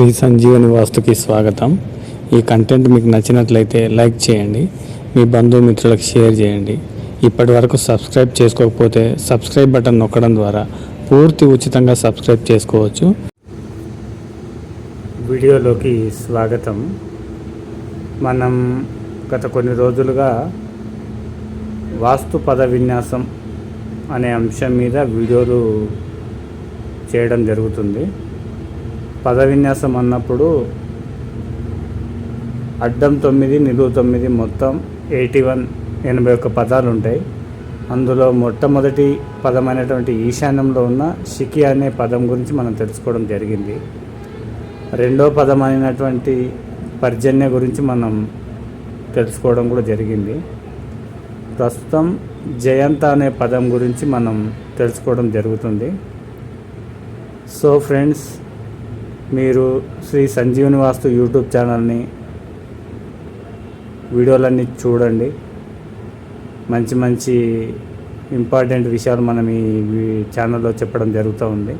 శ్రీ సంజీవని వాస్తుకి స్వాగతం. ఈ కంటెంట్ మీకు నచ్చినట్లయితే లైక్ చేయండి. మీ బంధుమిత్రులకు షేర్ చేయండి. ఇప్పటి వరకు సబ్స్క్రైబ్ చేసుకోకపోతే సబ్స్క్రైబ్ బటన్ నొక్కడం ద్వారా పూర్తి ఉచితంగా సబ్స్క్రైబ్ చేసుకోవచ్చు. వీడియోలోకి స్వాగతం. మనం గత కొన్ని రోజులుగా వాస్తు పద విన్యాసం అనే అంశం మీద వీడియోలు చేయడం జరుగుతుంది. పద విన్యాసం అన్నప్పుడు అడ్డం తొమ్మిది నిలువు తొమ్మిది మొత్తం ఎయిటీ వన్ ఎనభై ఒక్క పదాలు ఉంటాయి అందులో మొట్టమొదటి పదమైనటువంటి ఈశాన్యంలో ఉన్న షికి అనే పదం గురించి మనం తెలుసుకోవడం జరిగింది. రెండో పదం అయినటువంటి పర్జన్య గురించి మనం తెలుసుకోవడం కూడా జరిగింది. ప్రస్తుతం జయంత అనే పదం గురించి మనం తెలుసుకోవడం జరుగుతుంది. సో ఫ్రెండ్స్ మీరు శ్రీ సంజీవని వాస్తు యూట్యూబ్ ఛానల్ని వీడియోలన్నీ చూడండి. మంచి మంచి ఇంపార్టెంట్ విషయాలు మనం ఈ ఛానల్లో చెప్పడం జరుగుతూ ఉంది.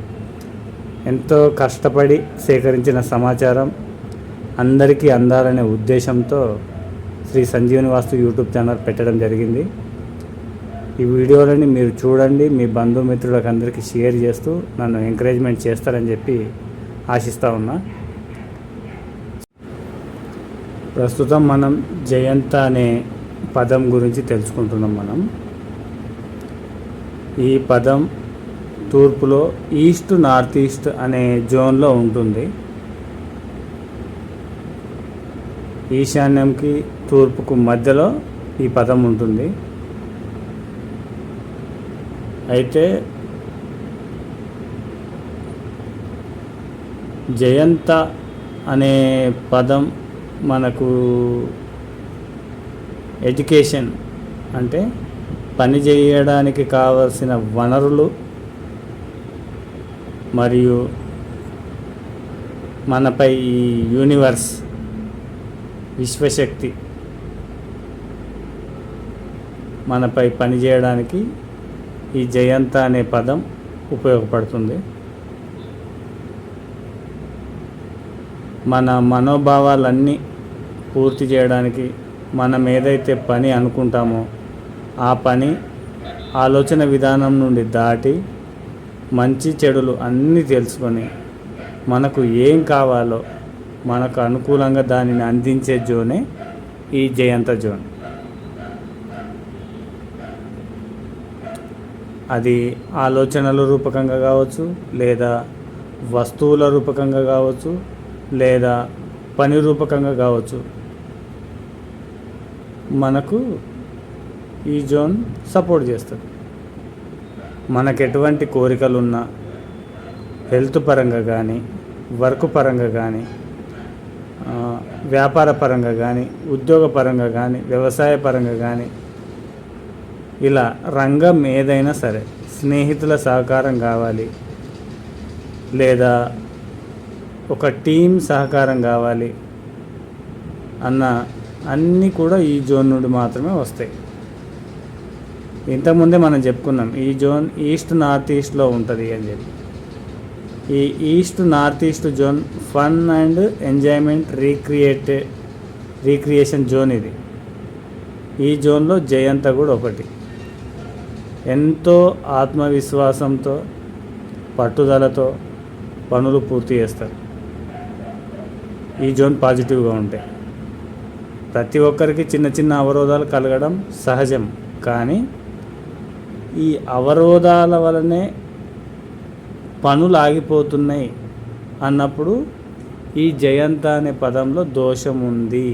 ఎంతో కష్టపడి సేకరించిన సమాచారం అందరికీ అందాలనే ఉద్దేశంతో శ్రీ సంజీవని వాస్తు యూట్యూబ్ ఛానల్ పెట్టడం జరిగింది. ఈ వీడియోలని మీరు చూడండి మీ బంధుమిత్రులకు అందరికీ షేర్ చేస్తూ నన్ను ఎంకరేజ్మెంట్ చేస్తారని చెప్పి ఆశిస్తూ ఉన్నా. ప్రస్తుతం మనం జయంత అనే పదం గురించి తెలుసుకుంటున్నాం మనం. ఈ పదం తూర్పులో ఈస్ట్ నార్త్ ఈస్ట్ అనే జోన్లో ఉంటుంది. ఈశాన్యంకి తూర్పుకు మధ్యలో ఈ పదం ఉంటుంది. అయితే జయంత అనే పదం మనకు ఎడ్యుకేషన్ అంటే పని చేయడానికి కావలసిన వనరులు మరియు మనపై ఈ యూనివర్స్ విశ్వశక్తి మనపై పనిచేయడానికి ఈ జయంత అనే పదం ఉపయోగపడుతుంది. మన మనోభావాలన్నీ పూర్తి చేయడానికి మనం ఏదైతే పని అనుకుంటామో ఆ పని ఆలోచన విధానం నుండి దాటి మంచి చెడులు అన్నీ తెలుసుకొని మనకు ఏం కావాలో మనకు అనుకూలంగా దానిని అందించే జోనే ఈ జయంత జోన్. అది ఆలోచనల రూపకంగా కావచ్చు లేదా వస్తువుల రూపకంగా కావచ్చు లేదా పని రూపకంగా కావచ్చు. మనకు ఈ జోన్ సపోర్ట్ చేస్తుంది. మనకు ఎటువంటి కోరికలు ఉన్నా హెల్త్ పరంగా కానీ వర్క్ పరంగా కానీ వ్యాపార పరంగా కానీ ఉద్యోగ పరంగా కానీ వ్యవసాయ పరంగా కానీ ఇలా రంగం ఏదైనా సరే స్నేహితుల సహకారం కావాలి లేదా ఒక టీం సహకారం కావాలి అన్న అన్నీ కూడా ఈ జోన్ నుండి మాత్రమే వస్తాయి. ఇంతకుముందే మనం చెప్పుకున్నాం ఈ జోన్ ఈస్ట్ నార్త్ ఈస్ట్లో ఉంటుంది అని చెప్పి. ఈ east north east zone fun and enjoyment recreate recreation zone ఇది. ఈ జోన్లో జయంత కూడా ఒకటి. ఎంతో ఆత్మవిశ్వాసంతో పట్టుదలతో పనులు పూర్తి చేస్తారు. ఈ జోన్ పాజిటివ్గా ఉంటాయి ప్రతి ఒక్కరికి చిన్న చిన్న అవరోధాలు కలగడం సహజం. కానీ ఈ అవరోధాల వలనే పనులు ఆగిపోతున్నాయి అన్నప్పుడు ఈ జయంత అనే పదంలో దోషం ఉంది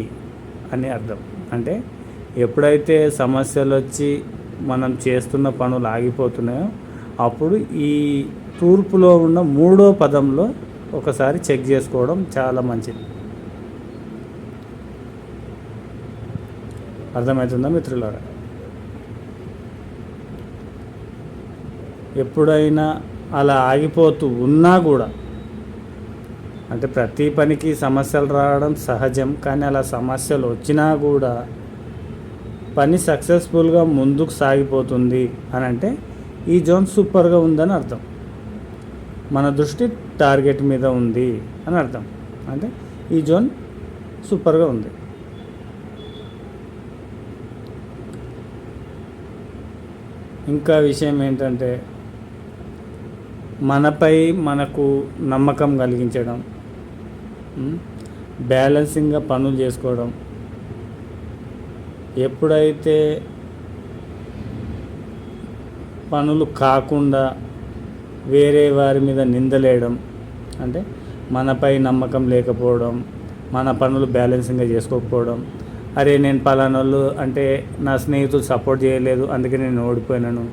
అని అర్థం. అంటే ఎప్పుడైతే సమస్యలు వచ్చి మనం చేస్తున్న పనులు ఆగిపోతున్నాయో అప్పుడు ఈ తూర్పులో ఉన్న మూడో పదంలో ఒకసారి చెక్ చేసుకోవడం చాలా మంచిది. అర్థమవుతుందా మిత్రులారా? ఎప్పుడైనా అలా ఆగిపోతూ ఉన్నా కూడా అంటే ప్రతి పనికి సమస్యలు రావడం సహజం కానీ అలా సమస్యలు వచ్చినా కూడా పని సక్సెస్ఫుల్గా ముందుకు సాగిపోతుంది అని అంటే ఈ జోన్ సూపర్గా ఉందని అర్థం. మన దృష్టి టార్గెట్ మీద ఉంది అని అర్థం. అంటే ఈ జోన్ సూపర్గా ఉంది. ఇంకా విషయం ఏంటంటే మనపై మనకు నమ్మకం కలిగించడం బ్యాలెన్సింగ్గా పనులు చేసుకోవడం ఎప్పుడైతే పనులు కాకుండా వేరే వారి మీద నిందలేయడం అంటే మనపై నమ్మకం లేకపోవడం మన పనులు బ్యాలెన్సింగ్గా చేసుకోకపోవడం అరే నేను పలానోళ్ళు అంటే నా స్నేహితులు సపోర్ట్ చేయలేదు అందుకే నేను ఓడిపోయినాను.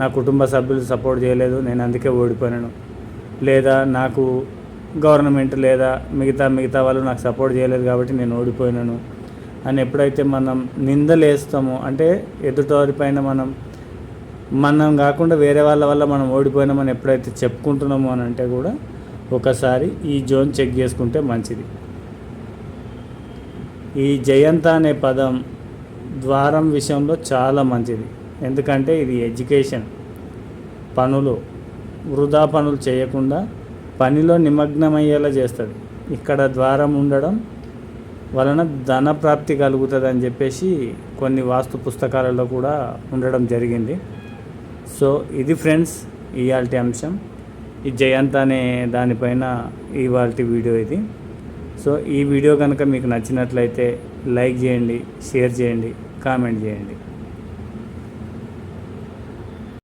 నా కుటుంబ సభ్యులు సపోర్ట్ చేయలేదు నేను అందుకే ఓడిపోయినాను. లేదా నాకు గవర్నమెంట్ లేదా మిగతా మిగతా వాళ్ళు నాకు సపోర్ట్ చేయలేదు కాబట్టి నేను ఓడిపోయినాను. అని ఎప్పుడైతే మనం నిందలేస్తామో అంటే ఎదుటివారి పైన మనం మనం కాకుండా వేరే వాళ్ళ వల్ల మనం ఓడిపోయినామని ఎప్పుడైతే చెప్పుకుంటున్నామో అని అంటే కూడా ఒకసారి ఈ జోన్ చెక్ చేసుకుంటే మంచిది. ఈ జయంత అనే పదం ద్వారం విషయంలో చాలా మంచిది. ఎందుకంటే ఇది ఎడ్యుకేషన్. పనులు వృధా పనులు చేయకుండా పనిలో నిమగ్నమయ్యేలా చేస్తుంది. ఇక్కడ ద్వారం ఉండడం వలన ధన ప్రాప్తి కలుగుతుంది అని చెప్పేసి కొన్ని వాస్తు పుస్తకాలలో కూడా ఉండడం జరిగింది. సో ఇది ఫ్రెండ్స్ ఇవాళ అంశం. ఈ జయంత్ అనే దానిపైన ఇవాళ వీడియో ఇది. సో ఈ వీడియో కనుక మీకు నచ్చినట్లయితే లైక్ చేయండి షేర్ చేయండి కామెంట్ చేయండి.